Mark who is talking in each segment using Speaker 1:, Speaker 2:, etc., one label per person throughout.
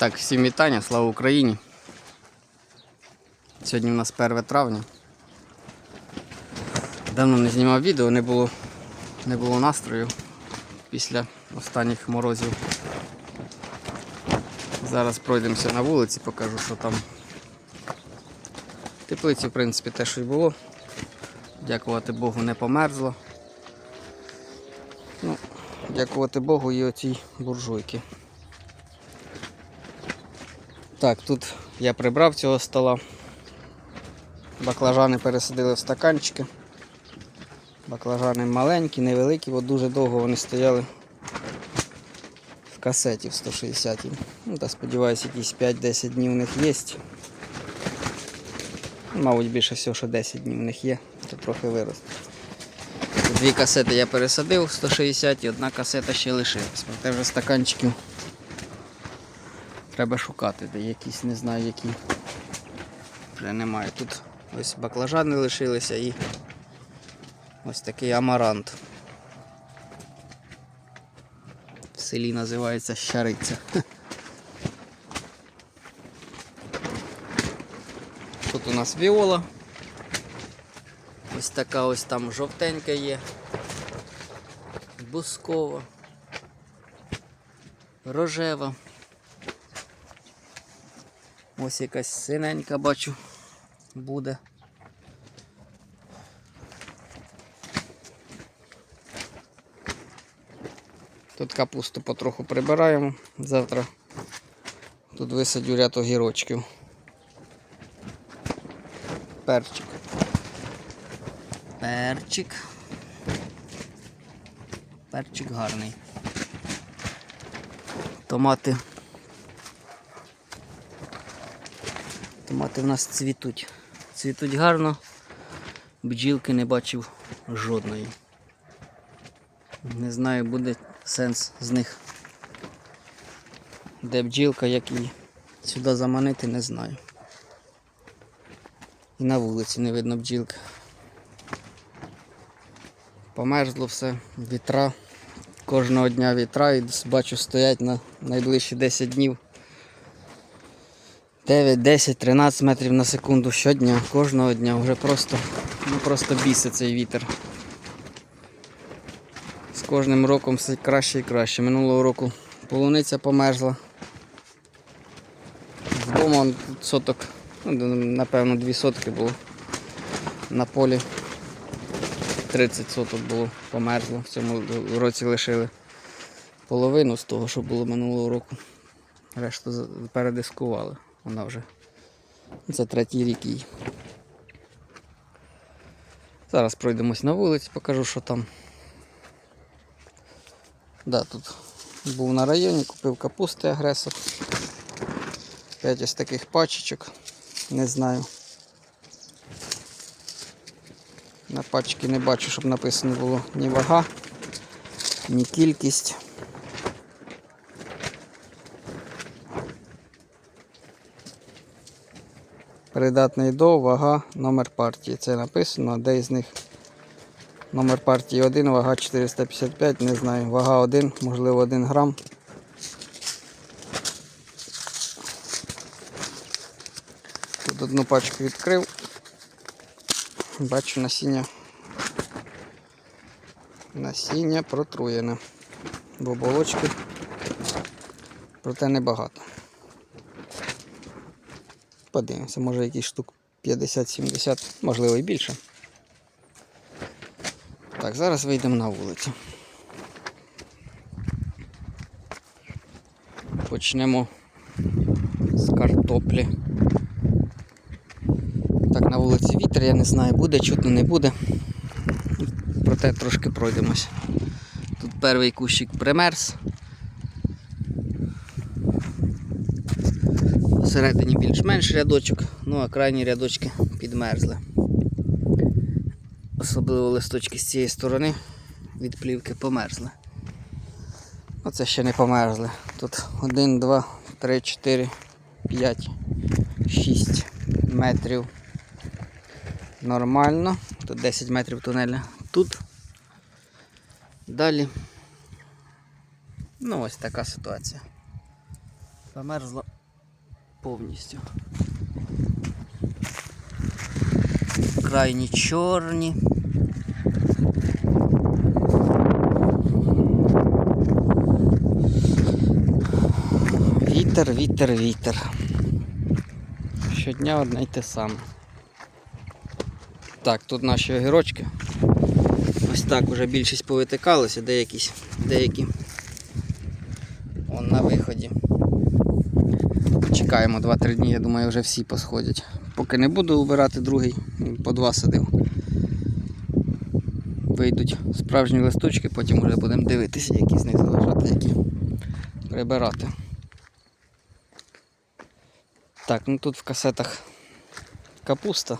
Speaker 1: Так, всім вітання, слава Україні. Сьогодні у нас 1 травня. Давно не знімав відео, не було, не було настрою після останніх морозів. Зараз пройдемося на вулиці, покажу, що там. Теплиці, в принципі, те, що й було. Дякувати Богу, не померзло. Ну, дякувати Богу і оцій буржуйки. Так, тут я прибрав цього стола. Баклажани пересадили в стаканчики. Баклажани маленькі, невеликі, бо дуже довго вони стояли в касеті в 160 Ну, та сподіваюся, якісь 5-10 днів у них є. Мабуть, більше всього, що 10 днів у них є, то трохи виросте. Дві касети я пересадив 160 і одна касета ще лишилась. Проте вже стаканчиків треба шукати, де якісь, не знаю які. Вже немає. Тут ось баклажани лишилися і ось такий амарант. В селі називається щариця. Тут у нас віола. Ось така ось там жовтенька є. Бускова. Рожева. Ось якась синенька бачу буде. Тут капусту потроху прибираємо. Завтра тут висадю ряд огірочків. Перчик. Перчик. Перчик гарний. Томати. Томати в нас цвітуть. Цвітуть гарно. Бджілки не бачив жодної. Не знаю, буде сенс з них. Де бджілка, як її сюди заманити, не знаю. І на вулиці не видно бджілки. Померзло все, вітра. Кожного дня вітра і бачу стоять на найближчі 10 днів. 9, 10, 13 метрів на секунду щодня, кожного дня вже просто, ну просто бісить цей вітер. З кожним роком все краще і краще. Минулого року полуниця померзла. Вдома соток, ну, напевно, 2 сотки було на полі. 30 соток було померзло. В цьому році лишили половину з того, що було минулого року. Решту передискували. Вона вже. Це третій рік їй. Зараз пройдемось на вулиці, покажу, що там. Да, тут був на районі, купив капусти агресор. П'ять ось таких пачечок. Не знаю. На пачці не бачу, щоб написано було ні вага, ні кількість. Придатний до вага, номер партії. Це написано, де із них номер партії 1, вага 455, не знаю, вага 1, можливо 1 грам. Тут одну пачку відкрив. Бачу насіння. Насіння протруєне. Бо оболочки, проте небагато. Подивимося, може якісь штук 50-70, можливо і більше. Так, зараз вийдемо на вулицю. Почнемо з картоплі. Так, на вулиці вітер, я не знаю, буде, чутно не буде. Проте трошки пройдемось. Тут перший кущик примерз. Всередині більш-менш рядочок, ну а крайні рядочки підмерзли. Особливо листочки з цієї сторони від плівки померзли. Оце ще не померзли. Тут 1, 2, 3, 4, 5, 6 метрів. Нормально. Тут 10 метрів тунеля. Тут. Далі. Ну ось така ситуація. Замерзла повністю. Крайні чорні. Вітер, вітер, вітер. Щодня одне й те саме. Так, тут наші огірочки. Ось так уже більшість повитикалося, деякі, деякі Вон на виході. Чекаємо 2-3 дні, я думаю, вже всі посходять. Поки не буду убирати другий, по два садив. Вийдуть справжні листочки, потім вже будемо дивитися, які з них залишати, які прибирати. Так, ну тут в касетах капуста.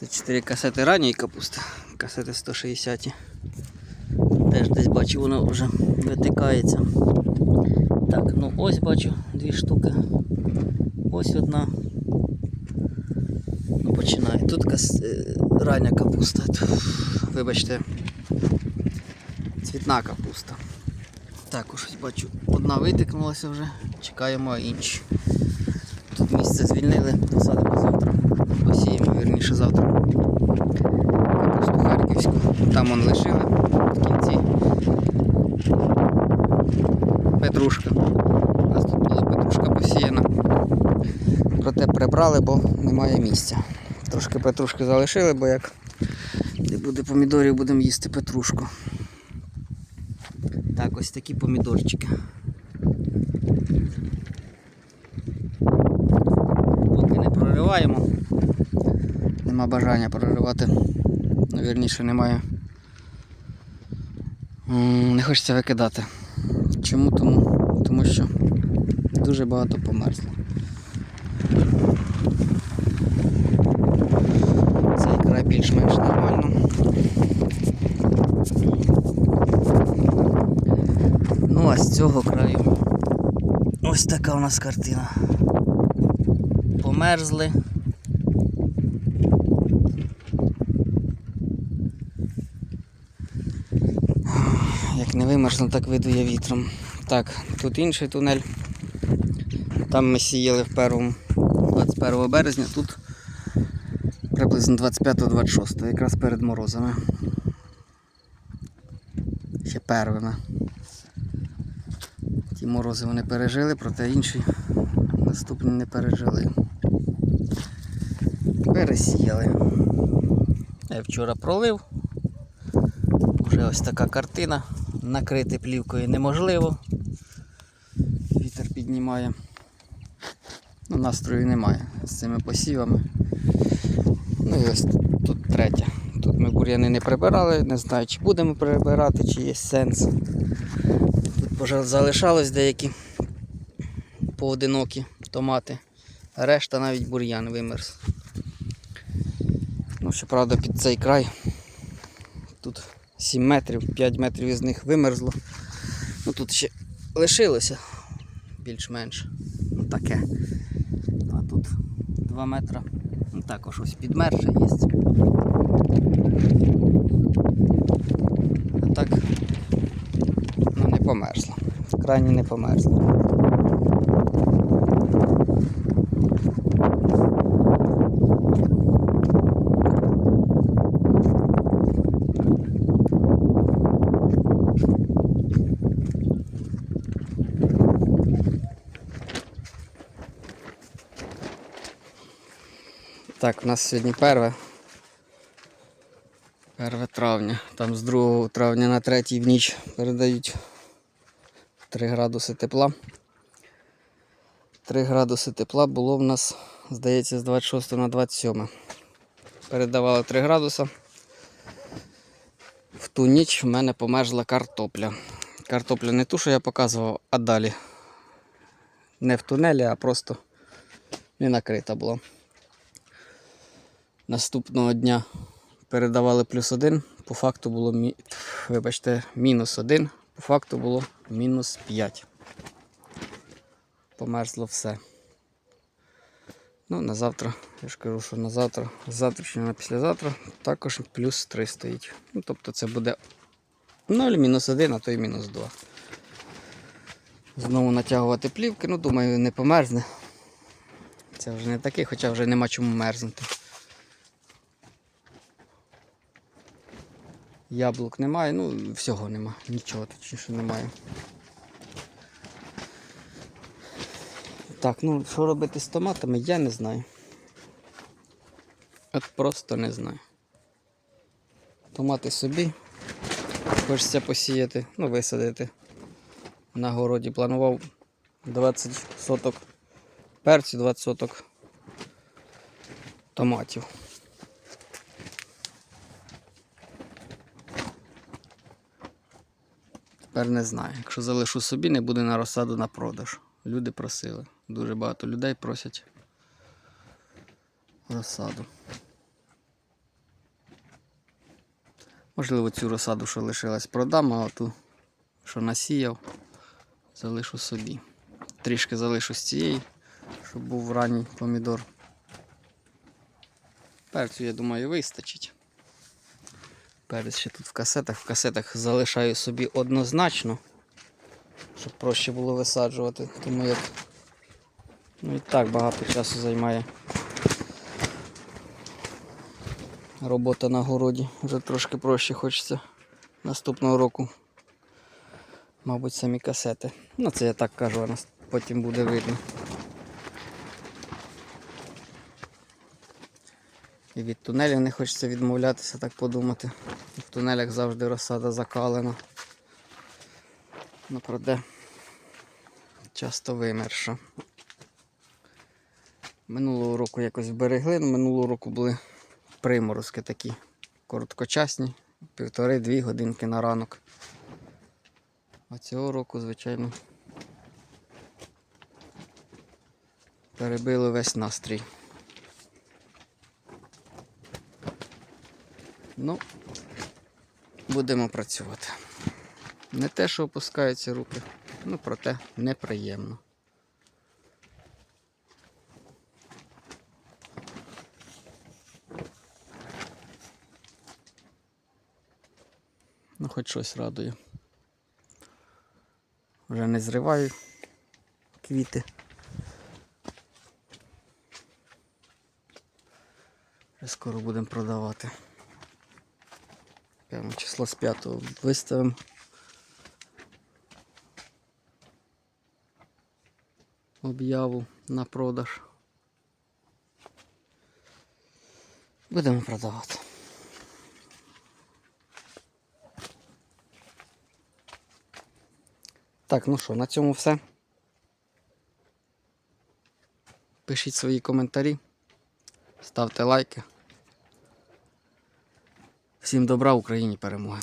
Speaker 1: Це 4 касети ранньої капусти, касети 160. Теж десь бачу, воно вже витикається. Так, ну ось бачу дві штуки. Ось одна. Ну починає. Тут кас... е, рання капуста. Вибачте. Цвітна капуста. Також бачу, одна витикнулася вже, чекаємо інші. Тут місце звільнили, посадимо завтра. Посіємо, вірніше завтра. Капусту харківську. Там вон лишили в кінці. Петрушка. У нас тут була петрушка посіяна. Проте прибрали, бо немає місця. Трошки петрушки залишили, бо як не буде помідорів, будемо їсти петрушку. Так, ось такі помідорчики. Поки не прориваємо. Нема бажання проривати. Вірніше немає. Не хочеться викидати. Чому? Тому, Тому що дуже багато померзло. Цей край більш-менш нормально. Ну а з цього краю ось така у нас картина. Померзли. Як не вимерзну, так видує вітром. Так, тут інший тунель. Там ми сіяли в першому 21 березня, тут приблизно 25-26, якраз перед морозами. Ще первими. Ті морози вони пережили, проте інші наступні не пережили. Пересіяли. Я вчора пролив. Вже ось така картина. Накрити плівкою неможливо. Вітер піднімає. Ну, настрою немає з цими посівами. Ну і ось тут третя. Тут ми бур'яни не прибирали, не знаю, чи будемо прибирати, чи є сенс. Тут пожалуй, залишалось деякі поодинокі томати, решта навіть бур'ян вимерз. Ну, щоправда, під цей край тут 7 метрів, 5 метрів із них вимерзло. Ну тут ще лишилося більш-менш таке. А тут 2 метри. Ну, також ось підмерше є. А так ну, не померзло. Крайні не померзло. Так, у нас сьогодні перве. 1 травня. Там з 2 травня на 3 в ніч передають 3 градуси тепла. 3 градуси тепла було в нас, здається, з 26 на 27. Передавали 3 градуса. В ту ніч в мене померзла картопля. Картопля не ту, що я показував, а далі. Не в тунелі, а просто не накрита була. Наступного дня передавали плюс один, по факту було мі... вибачте, мінус один, по факту було мінус 5. Померзло все. Ну, на завтра, я ж кажу, що на завтра, з завтрашнього на післязавтра також плюс 3 стоїть. Ну, тобто це буде 0, мінус 1, а то й мінус 2. Знову натягувати плівки, ну думаю, не померзне. Це вже не такий, хоча вже нема чому мерзнути. Яблук немає, ну всього нема, нічого точніше немає. Так, ну що робити з томатами, я не знаю. От просто не знаю. Томати собі. Хочеться посіяти, ну, висадити. На городі планував 20 соток перцю, 20 соток томатів. Тепер не знаю. Якщо залишу собі, не буде на розсаду на продаж. Люди просили. Дуже багато людей просять розсаду. Можливо, цю розсаду, що лишилась, продам, а ту, що насіяв, залишу собі. Трішки залишу з цієї, щоб був ранній помідор. Перцю, я думаю, вистачить. Перець ще тут в касетах. В касетах залишаю собі однозначно, щоб проще було висаджувати, тому як ну і так багато часу займає робота на городі. Вже трошки проще хочеться наступного року. Мабуть, самі касети. Ну це я так кажу, а потім буде видно. І від тунелів не хочеться відмовлятися, так подумати. В тунелях завжди розсада закалена. Ну, проте часто вимерша. Минулого року якось вберегли, ну, минулого року були приморозки такі короткочасні, півтори-дві годинки на ранок. А цього року, звичайно, перебили весь настрій. Ну, будемо працювати. Не те, що опускаються руки, ну проте неприємно. Ну, хоч щось радує. Вже не зриваю квіти. Вже скоро будемо продавати. Прямо число з 5 виставимо. Об'яву на продаж. Будемо продавати. Так, ну що, на цьому все. Пишіть свої коментарі, ставте лайки. Всім добра Україні перемоги!